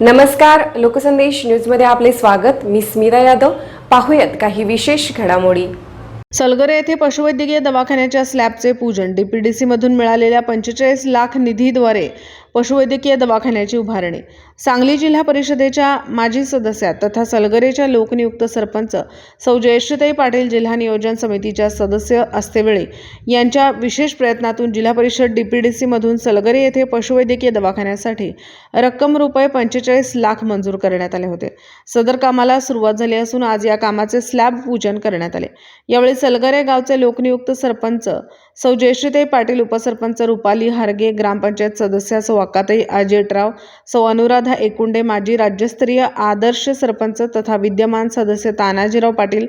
नमस्कार लोकसंदेश न्यूजमध्ये आपले स्वागत. मी स्मिता यादव. पाहूयात काही विशेष घडामोडी. सलगरे येथे पशुवैद्यकीय दवाखान्याच्या स्लॅबचे पूजन. डीपीडीसी मधून मिळालेल्या पंचेचाळीस लाख निधीद्वारे पशुवैद्यकीय दवाखान्याची उभारणी. सांगली जिल्हा परिषदेच्या माजी सदस्या तथा सलगरेच्या लोकनियुक्त सरपंच सौ. जयश्रीताई पाटील जिल्हा नियोजन समितीच्या सदस्य असतेवेळी यांच्या विशेष प्रयत्नातून जिल्हा परिषद डीपीडीसीमधून सलगरे येथे पशुवैद्यकीय दवाखान्यासाठी रक्कम रुपये पंचेचाळीस लाख मंजूर करण्यात आले होते. सदर कामाला सुरुवात झाली असून आज या कामाचे स्लॅब पूजन करण्यात आले. यावेळी सलगरे गावचे लोकनियुक्त सरपंच सौ जयश्रीताई पाटील उपसरपंच रुपाली हारगे ग्रामपंचायत सदस्या सौ अक्काताई अजेटराव सौ अनुराधा एकुंडे माजी राज्यस्तरीय आदर्श सरपंच तथा विद्यमान सदस्य तानाजीराव पाटील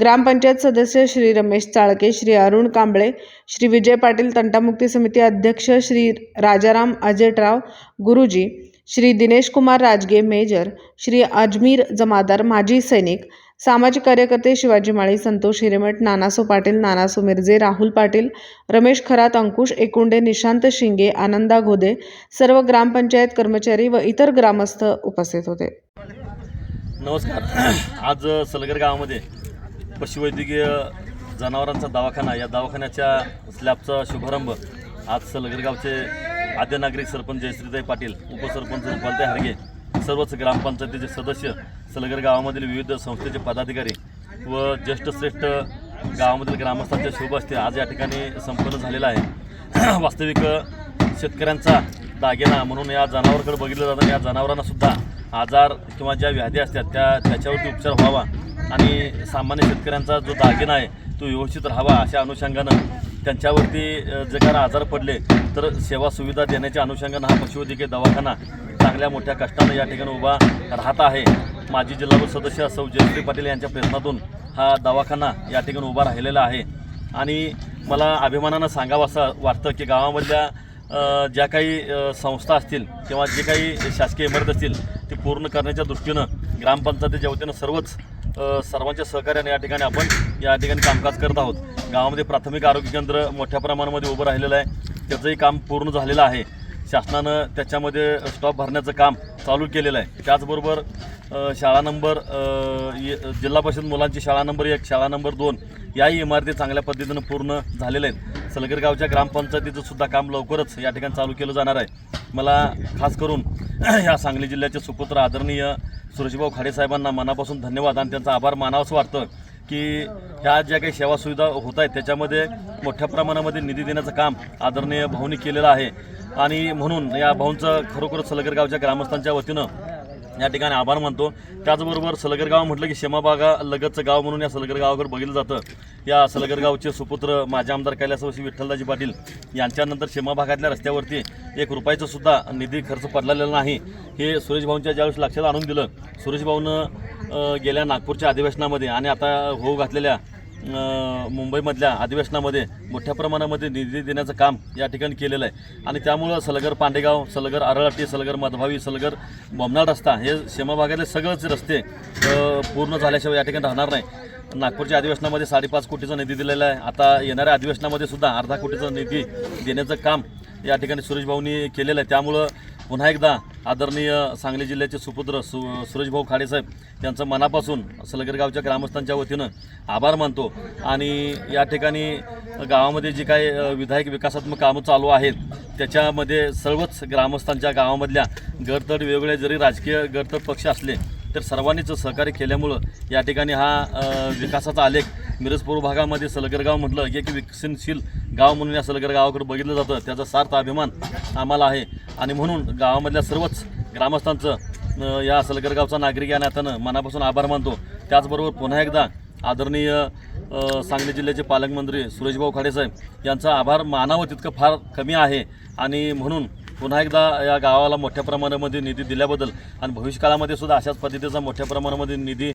ग्रामपंचायत सदस्य श्री रमेश चाळके श्री अरुण कांबळे श्री विजय पाटील तंटामुक्ती समिती अध्यक्ष श्री राजाराम अजेटराव गुरुजी श्री दिनेश कुमार राजगे मेजर श्री अजमीर जमादार माजी सैनिक सामाजिक कार्यकर्ते शिवाजी माळी संतोष हिरेमठ नानासो पाटील नानासो मिरजे राहुल पाटील रमेश खरात अंकुश एकुंडे निशांत शिंगे आनंदा घोदे सर्व ग्रामपंचायत कर्मचारी व इतर ग्रामस्थ उपस्थित होते. नमस्कार. आज सलगर गावामध्ये पशुवैद्यकीय जनावरांचा दवाखाना या दवाखान्याच्या स्लॅबचा शुभारंभ आज सलगर गावचे आद्य नागरिक सरपंच जयश्रीताई पाटील उपसरपंच रुपालताई हारगे सर्वच ग्रामपंचायतीचे सदस्य सलगर गावामधील विविध संस्थेचे पदाधिकारी व ज्येष्ठ श्रेष्ठ गावामधील ग्रामस्थांच्या शुभ असते आज या ठिकाणी संपन्न झालेला आहे. वास्तविक शेतकऱ्यांचा दागिना म्हणून या जनावरकडे बघितलं जातं या जनावरांना सुद्धा आजार किंवा ज्या व्याधी असतात त्या त्याच्यावरती उपचार व्हावा आणि सामान्य शेतकऱ्यांचा जो दागिना आहे तो व्यवस्थित राहावा अशा अनुषंगानं त्यांच्यावरती जे जर आजार पडले तर सेवा सुविधा देण्याच्या अनुषंगानं हा पशुवैद्यकीय दवाखाना चांगल्या मोठ्या कष्टानं या ठिकाणी उभा राहत आहे. माजी जिल्हा सदस्य सौ जयश्री पाटील यांच्या प्रयत्नातून हा दवाखाना या ठिकाणी उभा राहिलेला आहे. आणि मला अभिमानानं सांगावं असं वाटतं की गावामधल्या ज्या काही संस्था असतील किंवा जे काही शासकीय इमारत असतील ती पूर्ण करण्याच्या दृष्टीनं ग्रामपंचायतीच्या वतीनं सर्वच सर्वांच्या सहकार्याने या ठिकाणी आपण या ठिकाणी कामकाज करत आहोत. गावामध्ये प्राथमिक आरोग्य केंद्र मोठ्या प्रमाणामध्ये उभं राहिलेलं आहे. त्याचंही काम पूर्ण झालेलं आहे. शासनानं त्याच्यामध्ये स्टॉप भरण्याचं काम चालू केलेलं आहे. त्याचबरोबर शाळा नंबर जिल्हा परिषद मुलांची शाळा नंबर एक शाळा नंबर दोन याही इमारती चांगल्या पद्धतीनं पूर्ण झालेल्या आहेत. सलगर गावच्या ग्रामपंचायतीचं सुद्धा काम लवकरच या ठिकाणी चालू केलं जाणार आहे. मला खास करून ह्या सांगली जिल्ह्याचे सुपुत्र आदरणीय सुरेशभाऊ खाडेसाहेबांना मनापासून धन्यवाद आणि त्यांचा आभार मानावंसं वाटतं की ह्या ज्या काही सेवा सुविधा होत आहेत त्याच्यामध्ये मोठ्या प्रमाणामध्ये निधी देण्याचं काम आदरणीय भाऊनी केलेलं आहे. आणि म्हणून या भाऊंचं खरोखर सलगरगावच्या ग्रामस्थांच्या वतीनं या ठिकाणी आभार मानतो. त्याचबरोबर सलगर गाव म्हटलं की शेमाबागा लगतचं गाव म्हणून या सलगर गावाकडे बघितलं जातं. या सलगर गावचे सुपुत्र माजी आमदार कैलासवशी विठ्ठलदाजी पाटील यांच्यानंतर शेमा भागातल्या रस्त्यावरती एक रुपयाचं सुद्धा निधी खर्च पडलेला नाही. हे सुरेश भाऊंच्या ज्यावेळेस लक्षात आणून दिलं सुरेश भाऊनं गेल्या नागपूरच्या अधिवेशनामध्ये आणि आता होऊ घातलेल्या मुंबईमधल्या अधिवेशनामध्ये मोठ्या प्रमाणामध्ये निधी देण्याचं काम या ठिकाणी केलेलं आहे. आणि त्यामुळं सलगर पांडेगाव सलगर आरळाटी सलगर मधभावी सलगर बोमनाड रस्ता हे सीमाभागातले सगळेच सगळंच रस्ते पूर्ण झाल्याशिवाय या ठिकाणी राहणार नाही. नागपूरच्या अधिवेशनामध्ये साडेपाच कोटीचा निधी दिलेला आहे. आता येणाऱ्या अधिवेशनामध्ये सुद्धा अर्धा कोटीचा निधी देण्याचं काम या ठिकाणी सुरेश भाऊंनी केलेलं आहे. त्यामुळं पुन्हा एकदा आदरणीय सांगली जिल्ह्याचे सुपुत्र सु सुरेशभाऊ खाडेसाहेब यांचं मनापासून सलगरगावच्या ग्रामस्थांच्या वतीनं आभार मानतो. आणि या ठिकाणी गावामध्ये जी काही विधायक विकासात्मक कामं चालू आहेत त्याच्यामध्ये सर्वच ग्रामस्थांच्या गावामधल्या गडतड वेगवेगळे जरी राजकीय गडतड पक्ष असले तर सर्वांनीच सहकार्य केल्यामुळं या ठिकाणी हा विकासाचा आलेख मिरजपूर भागामध्ये सलगरगाव म्हटलं की एक विकसनशील गाव म्हणून या सलगर गावाकडे बघितलं जातं. त्याचा सार्थ अभिमान आम्हाला आहे. आणि म्हणून गावामधल्या सर्वच ग्रामस्थांचं या सलगरगावचा नागरिक या नात्यानं मनापासून आभार मानतो. त्याचबरोबर पुन्हा एकदा आदरणीय सांगली जिल्ह्याचे पालकमंत्री सुरेशभाऊ खाडेसाहेब यांचा आभार मानावं तितकं फार कमी आहे. आणि म्हणून पुन्हा एकदा या गावाला मोठ्या प्रमाणामध्ये निधी दिल्याबद्दल आणि भविष्यकाळामध्ये सुद्धा अशाच पद्धतीचा मोठ्या प्रमाणामध्ये निधी